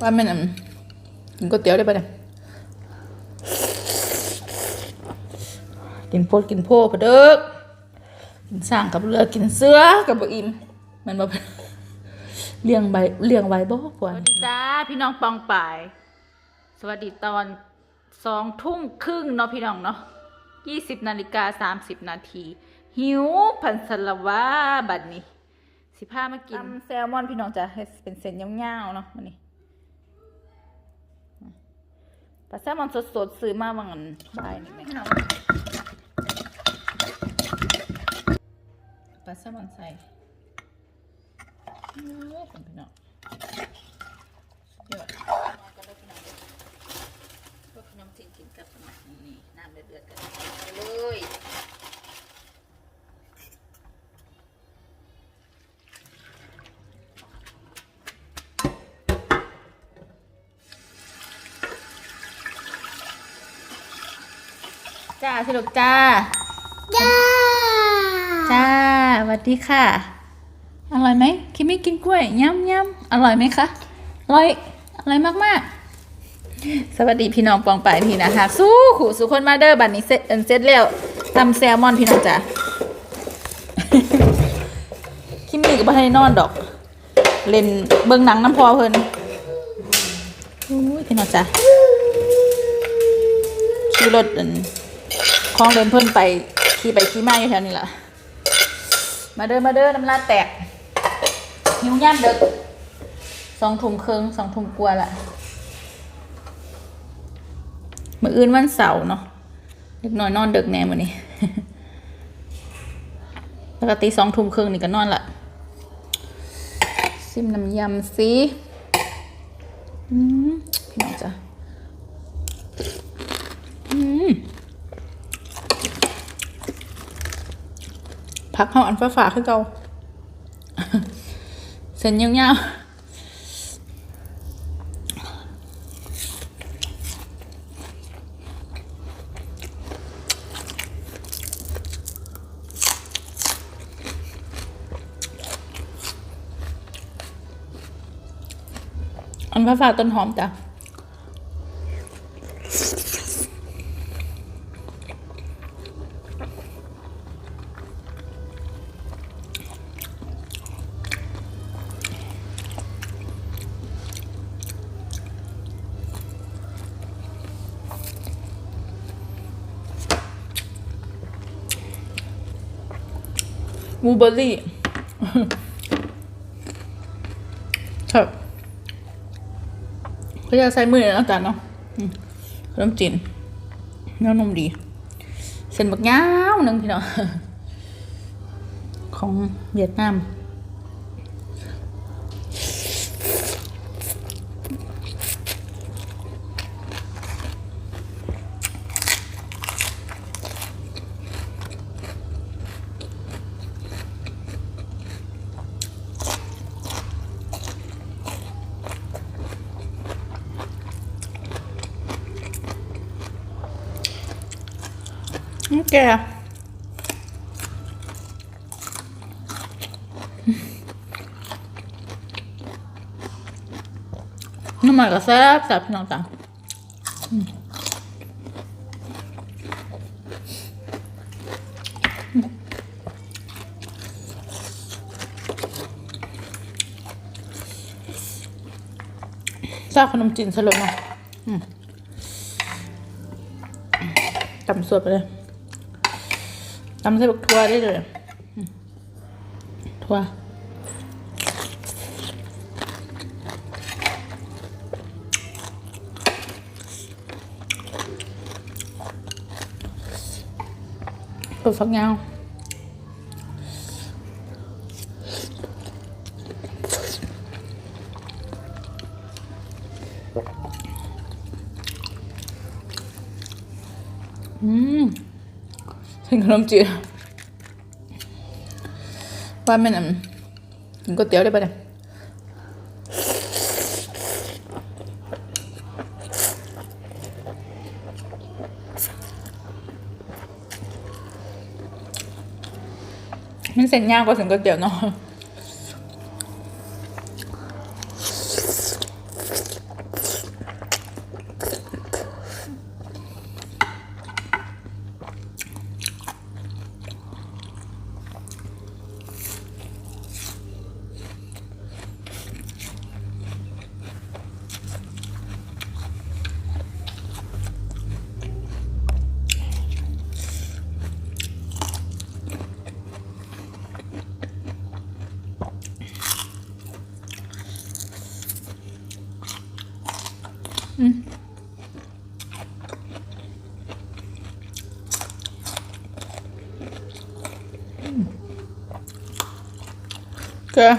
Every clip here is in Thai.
ว่าแม่นอั่นกินก๋วยเตี๋ยวได้ปะเนี่ยกินโพดกินโพพะเด้อกินสร้างกับเรือกินเสือกับบ่อิ่มมันบ่เป็นเลี้ยงใบเลี้ยงไว้บ่กว่าสวัสดีจ้าพี่น้องปองป่าย สวัสดีตอนสองทุ่มครึ่งเนาะพี่น้องเนาะยี่สิบนาฬิกาสามสิบนาที หิวพันสลาวาบัดนี้ สิพามากินตำแซลมอนพี่น้องจะให้เป็นเส้นยาวๆเนาะมันนี่ปลา แซลมอนสดๆซื้อมาบางอันบายนี่ไหมพี่น้องปลาแซลมอนใส่อื้อพี่น้องเดี๋ยวก็ได้พี่น้องพวกขนมจีนกินกับนี่น้ำเดือดๆกันไปเลย จ้าสรุปจ้า จ้า จ้าสวัสดีค่ะ อร่อยไหมคิมมี่กินกล้วยย่ำย่ำอร่อยไหมคะอร่อยอร่อยมากๆ สวัสดีพี่น้องปองป่ายพี่นะคะ สู้ขู่สุคนมาเดอร์บัดนี้เสร็จเอิ่มเสร็จแล้วตำแซลมอนพี่น้องจ้าคิมมี่ก็บ่ให้นอนดอก เล่นเบิ่งหนังน้ำพอเพิ่นอุ้ยพี่น้องจ้าขี่รถอัน คลองเดินเพิ่นไปขี่ไปขี่มาอยู่แถวนี้ล่ะ มาเด้อมาเด้อน้ำลาแตกหิวย่ามเด็กสองทุ่มครึ่งสองทุ่มกว่าละมื่ออื่นวันเสาร์เนาะเด็กน้อยนอนเด็กแน่มือนี้ปกติสองทุ่มครึ่งนี่ก็นอนละซิมน้ำยำสิอืมพี่น้องจ้ะอืม พักเขาอันฟ้าฝาคือเก่าเส้นยาวๆอันฟ้าฝาต้นหอมจ้ะ บลูเบอร์รี่ครับก็จะใส่มือเลยนะอาจารย์เนาะขนมจีนเนื้อนมดี เส้นบักยาวหนึ่งพี่น้องของเวียดนาม แกน้ำมันก็แซ่บแซ่บพี่น้องจ้ะอืมซาขนมจีนสลบเนาตำสวดไปเลย ตำใส่บักทั่วได้เลยอืมทั่วตัวฟักยาวอืม เส้นขนมจีนว่าแม่นอั่นกินก๋วยเตี๋ยวได้ปะเนี่ยมันเส้นยากกว่าเส้นก๋วยเตี๋ยวเนาะ เกลือ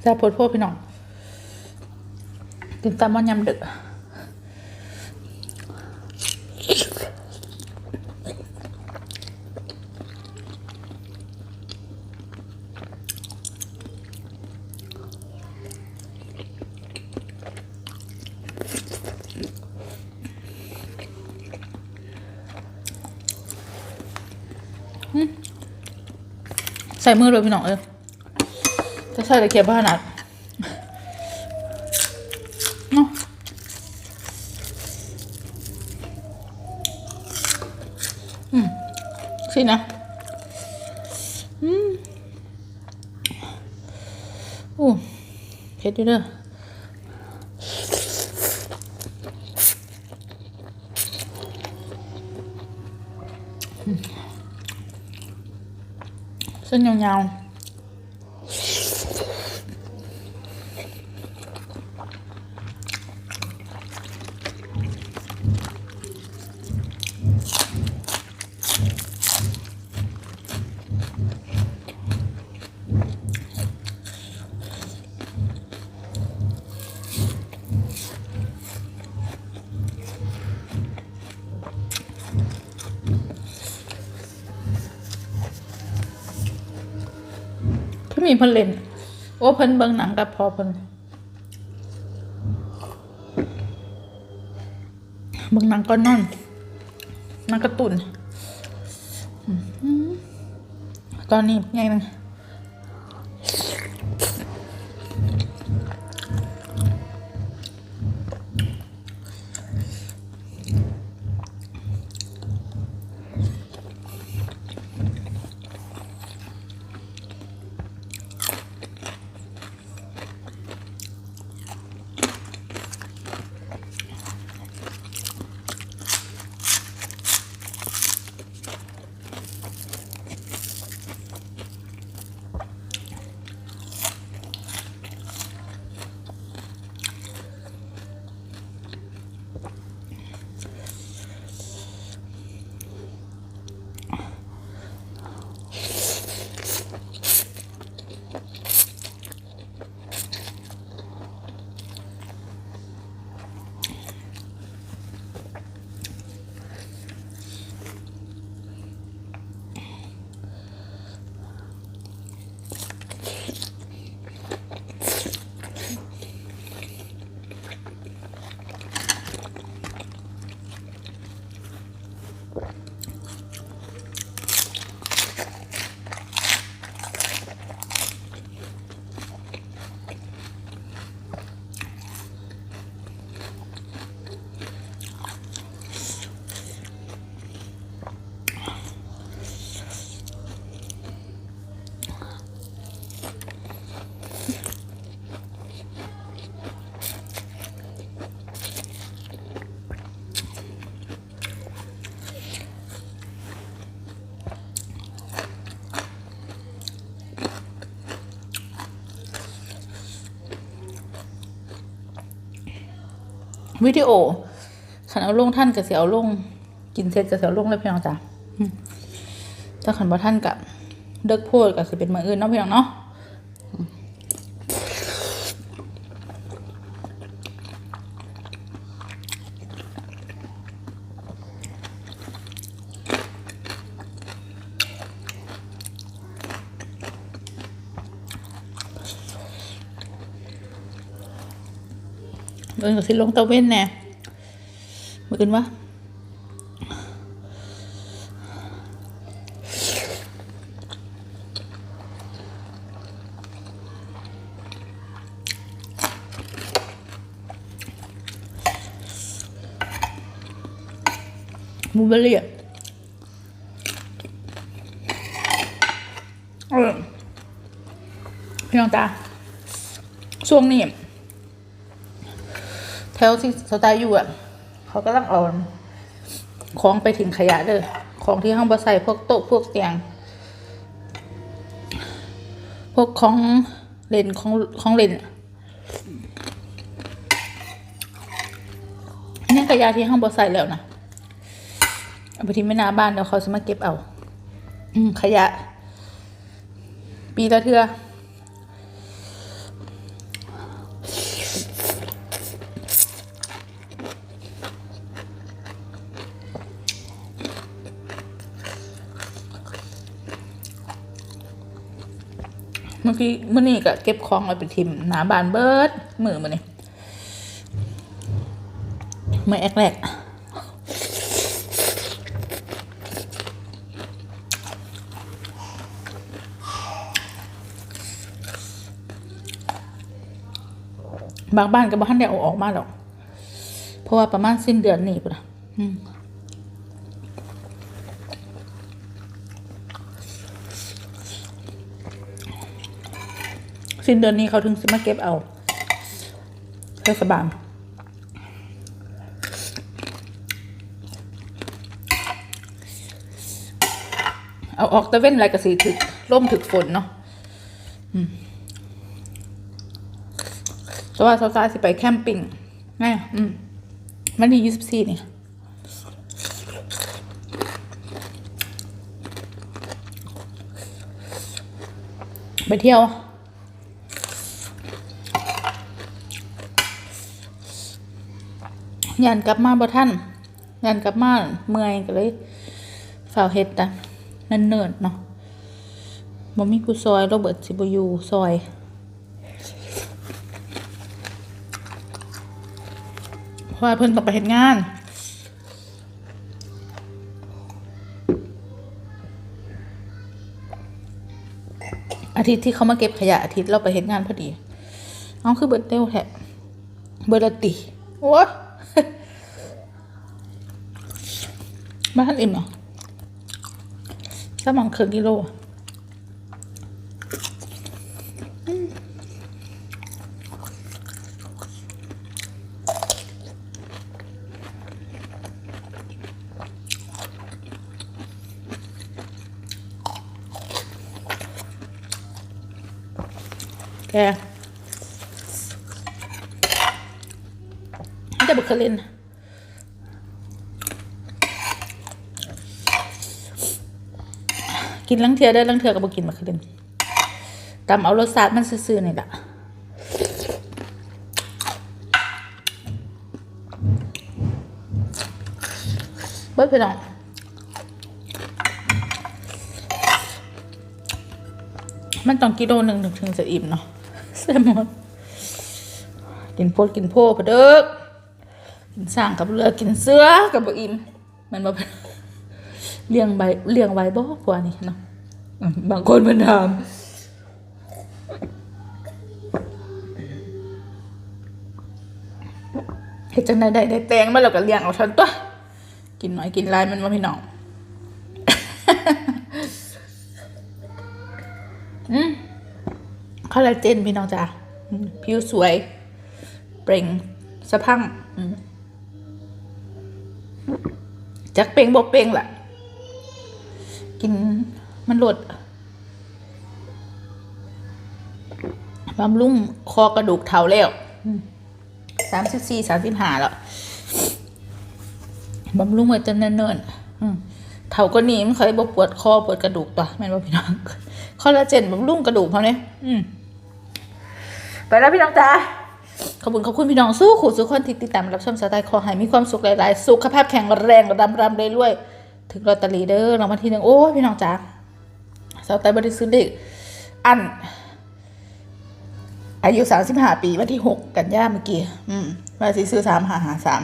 แซ่บโพดโพดพี่น้องกินตามมันยำดึก ใส่มือเลยพี่น้องเออจะใส่ตะเกียบขนาดเนาะอืมสินะ อืมอู้เผ็ดอยู่เด้อ เส้ นยาวๆที่มีเพิ่นเล่น โอ้เพิ่นเบิ่งหนังกับพอเพิ่นเบิ่งหนังก็นนอนหนังกระตุนตอนนี้ไงนึง วิดีโอขันเอาลงท่านกับเสียเอาลง กินเสร็จกับเสียวลงเลยพี่น้องจ้ะถ้าขันบ่ท่านกับเดิกโพดก็คือเป็นมืออื่นเนาะพี่น้องเนาะ เดินกับสิลงตะเว้นแน่มืออื่นวะมูเบอรี่อะเออพี่น้องตาช่วงนี้ ถวที่สไตล์อยู่อะ เขาก็ต้องเอาของไปถึงขยะเด้อของที่ห้องบใส่พวกโต๊ะพวกเตียง พวกของเล่นของของเล่นเนี่ยขยะที่ห้องบอใส่แล้วนะเอาไปทิ้งไว้หน้าบ้านเดี๋ยวเขาจะมาเก็บเอาอืขยะ ปีละเทือ มื่อกี้เมื่อนี้ก็เก็บของเอาไปทิมหนาบานเบิร์ดมือมาเนี่ยมือแอกแรกบางบ้านก็บ้านได้เอาออกมาหรอก เพราะว่าประมาณสิ้นเดือนนี้ปุ่นะอืม สิ้นเดือนนี้เขาถึงจะมาเก็บเอาเทศบาลเอาออกตะเว้นอะไรกระสีถึกร่มถึกฝนเนาะแต่ว่าสาวๆสิไปแคมปิ้งไงอืมวันที่ยี่สิบสี่นี่ไปเที่ยว ยันกลับมาบ่ท่านยันกลับมาเมื่อยก็เลยฝ่าวเฮ็ดแต่นั่นเนิดเนาะบ่มีผู้ซอยโรเบิร์ตสิบอยู่ซอยเพราะเพิ่นต้องไปเฮ็ดงานอาทิตย์ที่เขามาเก็บขยะอาทิตย์เราไปเฮ็ดงานพอดี เอาคือเบิดเร็วแท้เบิดละติ โอ้ย บ้านอิ่มเหรอสมองครึ่งกิโลอืมแกจะบุกเคลิน กินลังเทียได้ลังเทียก็บ่กินมาคืนตำเอารสชาติมันซื่อๆนี่แหละเบิดพี่น้องมันต้องกิโลหนึ่งถึงจะอิ่มเนาะแซลมอนกินโพดกินโพพเด้อกินสร้างกับเรือกินเสื้อกับบอิ่มมันบ่เป็น เลี้ยงใบเลี้ยงไว้บ่กว่านี่เนาะอืมบางคนมันถามเฮ็ดจังไดได้ได้แตงมาแล้วก็เลี้ยงเอาทันตัว กินน้อยกินหลายมันว่าพี่น้องอืมคอลลาเจนพี่น้องจ้ะผิวสวย เปล่งสะพังจักเปล่งบ่เปล่งแหละ กินมันลดบำรุงคอกระดูกเท้าแล้วสามสิบสี่สามสิบห้าแล้วบำรุงมาจนเนิ่นๆอืมเท้าก็หนีมันเคยบ่ปวดคอปวดกระดูกตัวแม่นว่าพี่น้องคอลลาเจนบำรุงกระดูกเขาเนี่ยอืมไปแล้วพี่น้องจ้าขอบคุณขอบคุณพี่น้องสู้ขู่สู้คนที่ติดตามรับชมสไตล์ขอให้มีความสุขหลาย ๆ สุขภาพแข็งแรงรำรำรวยๆ ถึงลอตเตอรี่เด้อรางวัลที่หนึ่งโอ้พี่น้องจ้าสาวไตบริสุทธิ์เด็กอัน อายุสามสิบห้าปีวันที่หกกันยาเมื่อกี้อืมมาสิซื้อสามหาหาสาม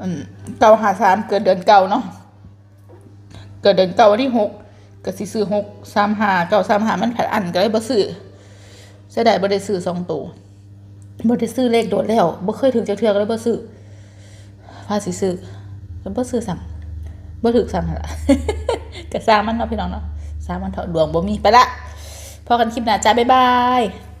อืมเก้าหาสามเกิดเดือนเก่าเนาะเกิดเดือนเก่าวันที่หกก็สิซื้อหกสามหาเก้าสามหามันผัดอันก็เลยบ่ซื้อเสียดายบ่ได้ซื้อสองตัวบ่ได้ซื้อเลขโดดแล้วบ่เคยถึงจะเทือกเลยบ่ซื้อพาสิซื้อก็บ่ซื้อสั่ง บ่ถึกซ้ำหั่นล่ะก็ซ้ำมันเนาะพี่น้องเนาะซ้ำมันเถอะดวงบ่มีไปละพอกันคลิปหน้าจ้าบ๊ายบาย